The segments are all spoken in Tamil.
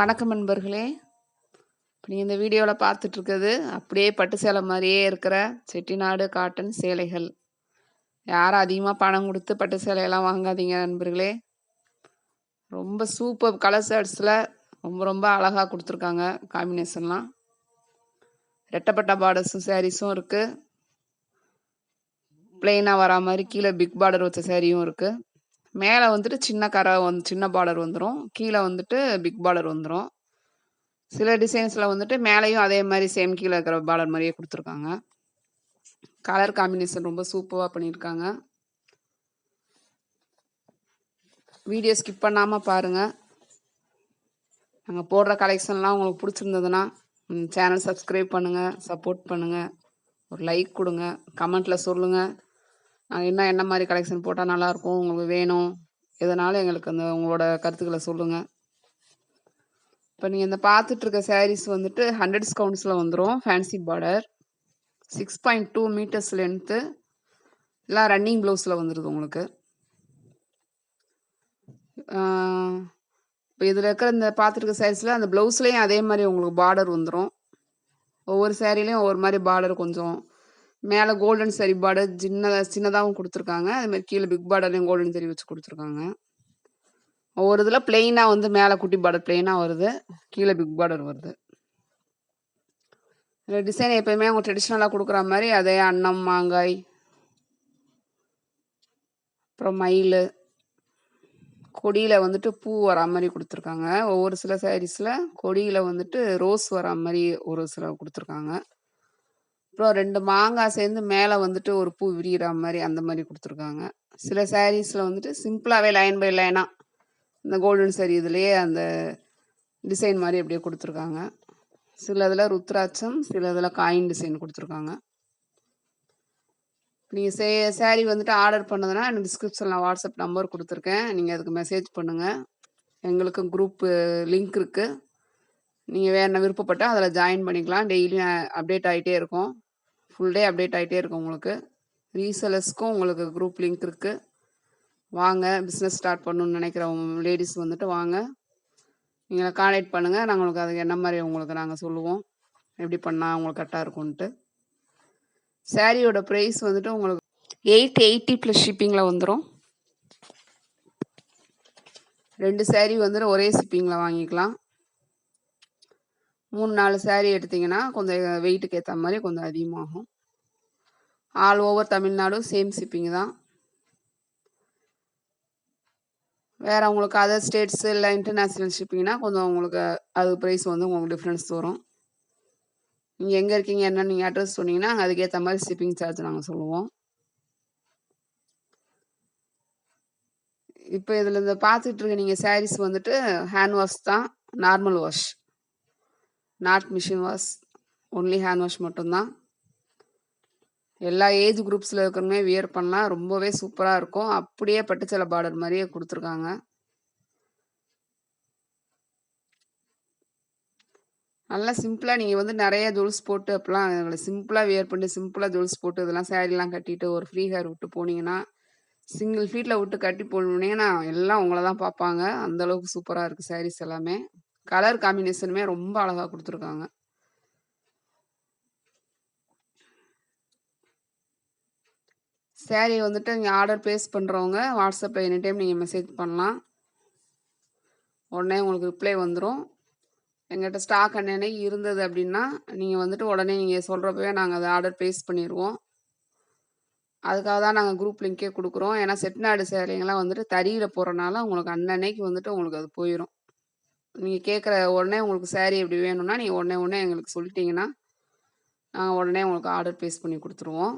வணக்கம் நண்பர்களே. இப்போ நீங்கள் இந்த வீடியோவில் பார்த்துட்ருக்கிறது அப்படியே பட்டு சேலை மாதிரியே இருக்கிற செட்டிநாடு காட்டன் சேலைகள். யாரும் அதிகமாக பணம் கொடுத்து பட்டு சேலையெல்லாம் வாங்காதீங்க நண்பர்களே. ரொம்ப சூப்பர் கலர் ஷர்ட்ஸில் ரொம்ப ரொம்ப அழகாக கொடுத்துருக்காங்க காம்பினேஷன்லாம். ரெட்டப்பட்ட பார்டர்ஸும் சாரீஸும் இருக்குது பிளெயினாக வரா மாதிரி கீழே பிக் பார்டர் வச்ச சாரியும் இருக்குது மேலே வந்துட்டு சின்ன கரை வந்து சின்ன பார்டர் வந்துடும் கீழே வந்துட்டு பிக் பார்டர் வந்துடும் சில டிசைன்ஸில் வந்துட்டு மேலேயும் அதே மாதிரி சேம் கீழே இருக்கிற பார்டர் மாதிரியே கொடுத்துருக்காங்க. கலர் காம்பினேஷன் ரொம்ப சூப்பராக பண்ணியிருக்காங்க. வீடியோ ஸ்கிப் பண்ணாமல் பாருங்கள் நாங்கள் போடுற கலெக்ஷன்லாம் உங்களுக்கு பிடிச்சிருந்ததுன்னா சேனல் சப்ஸ்கிரைப் பண்ணுங்கள் சப்போர்ட் பண்ணுங்கள் ஒரு லைக் கொடுங்க கமெண்ட்டில் சொல்லுங்கள் நாங்கள் இன்னும் என்ன மாதிரி கலெக்ஷன் போட்டால் நல்லாயிருக்கும் உங்களுக்கு வேணும்? எதனாலும் எங்களுக்கு அந்த உங்களோட கருத்துக்களை சொல்லுங்கள் இப்போ நீங்கள் இந்த பார்த்துட்ருக்க சாரீஸ் வந்துட்டு ஹண்ட்ரட் ஸ்கவுண்ட்ஸில் வந்துடும் fancy border six point two meters length எல்லாம் ரன்னிங் ப்ளவுஸில் வந்துடுது உங்களுக்கு. இப்போ இதில் இருக்கிற இந்த பார்த்துருக்க சாரீஸில் அந்த ப்ளவுஸ்லேயும் அதே மாதிரி உங்களுக்கு பார்டர் வந்துடும் ஒவ்வொரு சேரீலையும் ஒவ்வொரு மாதிரி பார்டர் கொஞ்சம் மேலே கோல்டன் சரி பார்டர் சின்னதாக சின்னதாகவும் கொடுத்துருக்காங்க. அதுமாதிரி கீழே பிக் பார்டர்லையும் கோல்டன் சரி வச்சு கொடுத்துருக்காங்க. ஒவ்வொரு இதில் பிளெயினாக வந்து மேலே குட்டி பார்டர் பிளெயினாக வருது. கீழே பிக் பார்டர் வருது. இதில் டிசைன் எப்போயுமே அவங்க ட்ரெடிஷ்னலாக கொடுக்குற மாதிரி அதே அன்னம் மாங்காய் அப்புறம் மயில் கொடியில் வந்துட்டு பூ வரா மாதிரி கொடுத்துருக்காங்க. ஒவ்வொரு சில சாரீஸில் கொடியில் வந்துட்டு ரோஸ் வரா மாதிரி ஒரு சில கொடுத்துருக்காங்க. அப்புறம் ரெண்டு மாங்காய் சேர்ந்து மேலே வந்துட்டு ஒரு பூ விரிகிற மாதிரி அந்த மாதிரி கொடுத்துருக்காங்க. சில சாரீஸில் வந்துட்டு சிம்பிளாகவே லைன் பை லைனாக இந்த கோல்டன் சாரி இதுலேயே அந்த டிசைன் மாதிரி அப்படியே கொடுத்துருக்காங்க. சில இதில் ருத்ராட்சம் சில இதில் காயின் டிசைன் கொடுத்துருக்காங்க. நீங்கள் சே சாரீ வந்துட்டு ஆர்டர் பண்ணதுன்னா எனக்கு டிஸ்கிரிப்ஷனில் வாட்ஸ்அப் நம்பர் கொடுத்துருக்கேன். நீங்கள் அதுக்கு மெசேஜ் பண்ணுங்கள் எங்களுக்கு குரூப்பு லிங்க் இருக்குது நீங்கள் வேறு விருப்பப்பட்டால் அதில் ஜாயின் பண்ணிக்கலாம். டெய்லியும் அப்டேட் ஆகிட்டே இருக்கும். ஃபுல் டே அப்டேட் ஆகிட்டே இருக்கும் உங்களுக்கு. ரீசெலர்ஸ்க்கும் உங்களுக்கு குரூப் லிங்க் இருக்குது வாங்க பிஸ்னஸ் ஸ்டார்ட் பண்ணணுன்னு நினைக்கிற லேடிஸ் வந்துட்டு வாங்க. நீங்களை காண்டாக்ட் பண்ணுங்கள் நாங்கள் உங்களுக்கு அதுக்கு என்ன மாதிரி உங்களுக்கு நாங்கள் சொல்லுவோம். எப்படி பண்ணால் உங்களுக்கு கரெக்டாக இருக்கும்ன்ட்டு. சாரியோட ப்ரைஸ் வந்துட்டு உங்களுக்கு எயிட் எயிட்டி ப்ளஸ் ஷிப்பிங்கில் வந்துடும் ரெண்டு சாரீ வந்துட்டு ஒரே ஷிப்பிங்கில் வாங்கிக்கலாம். மூணு நாலு சேரீ எடுத்திங்கன்னா கொஞ்சம் வெயிட்டுக்கு ஏற்ற மாதிரி கொஞ்சம் அதிகமாகும். All over Tamil Nadu same shipping தான். வேறு உங்களுக்கு அதர் ஸ்டேட்ஸு இல்லை இன்டர்நேஷ்னல் ஷிப்பிங்னா கொஞ்சம் உங்களுக்கு அது ப்ரைஸ் வந்து உங்களுக்கு டிஃப்ரென்ஸ் வரும். நீங்கள் எங்கே இருக்கீங்க என்னென்னு நீங்கள் அட்ரஸ் சொன்னீங்கன்னா அதுக்கேற்ற மாதிரி ஷிப்பிங் சார்ஜ் நாங்கள் சொல்லுவோம். இப்போ இதில் இந்த பார்த்துட்டு இருக்க நீங்கள் சாரீஸ் வந்துட்டு ஹேண்ட் வாஷ் தான் normal wash not machine wash only hand wash மட்டும்தான். எல்லா ஏஜ் குரூப்ஸில் இருக்கிறவங்க வியர் பண்ணலாம் ரொம்பவே சூப்பராக இருக்கும். அப்படியே பட்டுச்சலை பார்டர் மாதிரியே கொடுத்துருக்காங்க. நல்லா சிம்பிளாக நீங்கள் வந்து நிறைய ஜுவல்ஸ் போட்டு அப்போலாம் சிம்பிளாக வியர் பண்ணி சிம்பிளாக ஜுவல்ஸ் போட்டு இதெல்லாம் சேரீலாம் கட்டிட்டு ஒரு ஃப்ரீ ஹேர் விட்டு போனீங்கன்னா சிங்கிள் ஃபீட்டில் விட்டு கட்டி போனீங்கன்னா எல்லாம் உங்களை தான் பார்ப்பாங்க. அந்தளவுக்கு சூப்பராக இருக்குது சாரீஸ் எல்லாமே. கலர் காம்பினேஷனுமே ரொம்ப அழகாக கொடுத்துருக்காங்க. சேரீ வந்துட்டு நீங்கள் ஆர்டர் ப்ளேஸ் பண்ணுறவங்க வாட்ஸ்அப்பில் எனி டைம் நீங்கள் மெசேஜ் பண்ணலாம். உடனே உங்களுக்கு ரிப்ளை வந்துடும் எங்கிட்ட ஸ்டாக் அன்னைக்கு இருந்தது அப்படின்னா நீங்கள் வந்துட்டு உடனே நீங்கள் சொல்கிறப்பவே நாங்கள் அதை ஆர்டர் ப்ளேஸ் பண்ணிடுவோம் அதுக்காக தான் நாங்கள் குரூப் லிங்கே கொடுக்குறோம். ஏன்னா செட்நாடு சேலைங்கெல்லாம் வந்துட்டு தறியில் போகிறனால உங்களுக்கு அன்னன்னைக்கு வந்துட்டு உங்களுக்கு அது போயிடும் நீங்கள் கேட்குற உடனே உங்களுக்கு சேரீ எப்படி வேணும்னா நீங்கள் உடனே உடனே எங்களுக்கு சொல்லிட்டீங்கன்னா நாங்கள் உடனே உங்களுக்கு ஆர்டர் ப்ளேஸ் பண்ணி கொடுத்துருவோம்.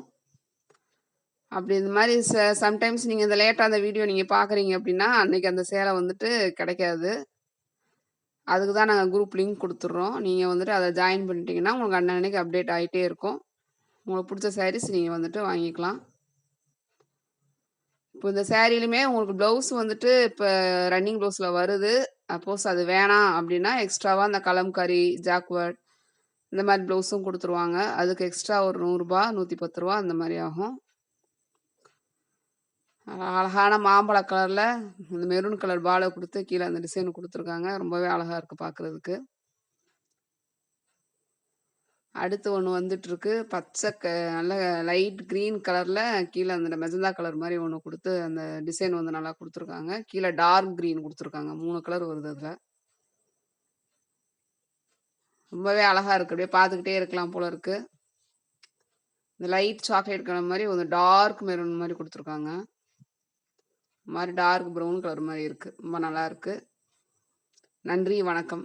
அப்படி இந்த மாதிரி ச சம்டைம்ஸ் நீங்கள் இந்த லேட்டாக அந்த வீடியோ நீங்கள் பார்க்குறீங்க அப்படின்னா அன்றைக்கி அந்த சேலை வந்துட்டு கிடைக்காது. அதுக்கு தான் நாங்கள் குரூப் லிங்க் கொடுத்துட்றோம். நீங்கள் வந்துட்டு அதை ஜாயின் பண்ணிட்டீங்கன்னா உங்களுக்கு அன்னன்னைக்கு அப்டேட் ஆகிட்டே இருக்கும். உங்களுக்கு பிடிச்ச சாரீஸ் நீங்கள் வந்துட்டு வாங்கிக்கலாம். இப்போ இந்த சேரீலுமே உங்களுக்கு ப்ளவுஸ் வந்துட்டு இப்போ ரன்னிங் ப்ளவுஸில் வருது. சப்போஸ் அது வேணாம் அப்படின்னா எக்ஸ்ட்ராவாக அந்த கலம்கரி ஜாக்வர்ட் இந்த மாதிரி ப்ளவுஸும் கொடுத்துருவாங்க. அதுக்கு எக்ஸ்ட்ரா ஒரு நூறுரூபா நூற்றி பத்து ரூபா அந்த மாதிரி ஆகும். அழகான மாம்பழ கலரில் இந்த மெரூன் கலர் பாலை கொடுத்து கீழே அந்த டிசைன் கொடுத்துருக்காங்க. ரொம்பவே அழகாக இருக்குது பார்க்குறதுக்கு அடுத்து ஒன்று வந்துட்டுருக்கு. பச்சை க நல்ல லைட் கிரீன் கலர்ல கீழே அந்த மெஜந்தா கலர் மாதிரி ஒன்று கொடுத்து அந்த டிசைன் வந்து நல்லா கொடுத்துருக்காங்க கீழே டார்க் க்ரீன் கொடுத்துருக்காங்க மூணு கலர் வருது அதில் ரொம்பவே அழகா இருக்கு. அப்படியே பார்த்துக்கிட்டே இருக்கலாம் போல இருக்கு. இந்த லைட் சாக்லேட் கலர் மாதிரி ஒரு டார்க் மெரூன் மாதிரி கொடுத்துருக்காங்க மாதிரி டார்க் ப்ரௌன் கலர் மாதிரி இருக்கு. ரொம்ப நல்லா இருக்கு. நன்றி, வணக்கம்.